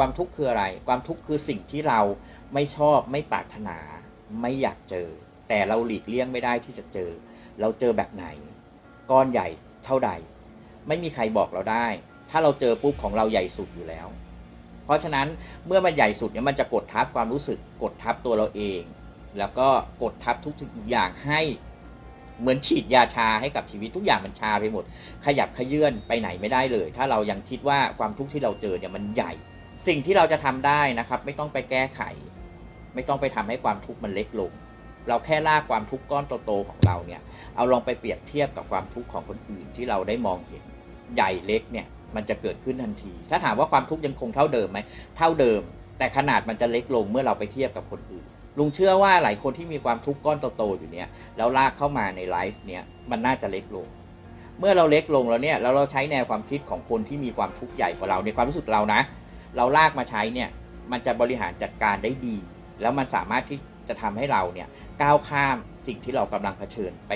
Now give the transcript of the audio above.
ความทุกข์คืออะไร ความทุกข์คือสิ่งที่เราไม่ชอบไม่ปรารถนา ไม่อยากเจอ แต่เราหลีกเลี่ยงไม่ได้ที่จะเจอ เราเจอแบบไหน ก้อนใหญ่เท่าใด ไม่มีใครบอกเราได้ ถ้าเราเจอปุ๊บของเราใหญ่สุดอยู่แล้ว เพราะฉะนั้นเมื่อมันใหญ่สุดเนี่ยมันจะกดทับความรู้สึกกดทับตัวเราเอง แล้วก็กดทับทุกสิ่งอย่างให้เหมือนฉีดยาชาให้กับชีวิตทุกอย่างมันชาไปหมด ขยับขยื่นไปไหนไม่ได้เลย ถ้าเรายังคิดว่าความทุกข์ที่เราเจอเนี่ยมันใหญ่ สิ่งที่เราจะทำได้นะครับ ไม่ต้องไปแก้ไข ไม่ต้องไปทำให้ความทุกข์มันเล็กลง เราแค่ลากความทุกข์ก้อนโตๆของเราเนี่ยเอาลองไปเปรียบเทียบกับความทุกข์ของคนอื่นที่เราได้มองเห็นใหญ่เล็กเนี่ยมันจะเกิดขึ้นทันที ถ้าถามว่าความทุกข์ยังคงเท่าเดิมไหมเท่าเดิม แต่ขนาดมันจะเล็กลงเมื่อเราไปเทียบกับคนอื่น ลุงเชื่อว่าหลายคนที่มีความทุกข์ก้อนโตๆอยู่เนี่ยแล้วลากเข้ามาในไลฟ์เนี่ยมันน่าจะเล็กลง เมื่อเราเล็กลงแล้วเนี่ยแล้วเราใช้แนวความคิดของคนที่มีความทุกข์ใหญ่กว่าเราในความรู้สึกเรานะ เราลากมาใช้เนี่ยมันจะบริหารจัดการได้ดี แล้วมันสามารถที่จะทำให้เราเนี่ยก้าวข้ามสิ่งที่เรากำลังเผชิญไป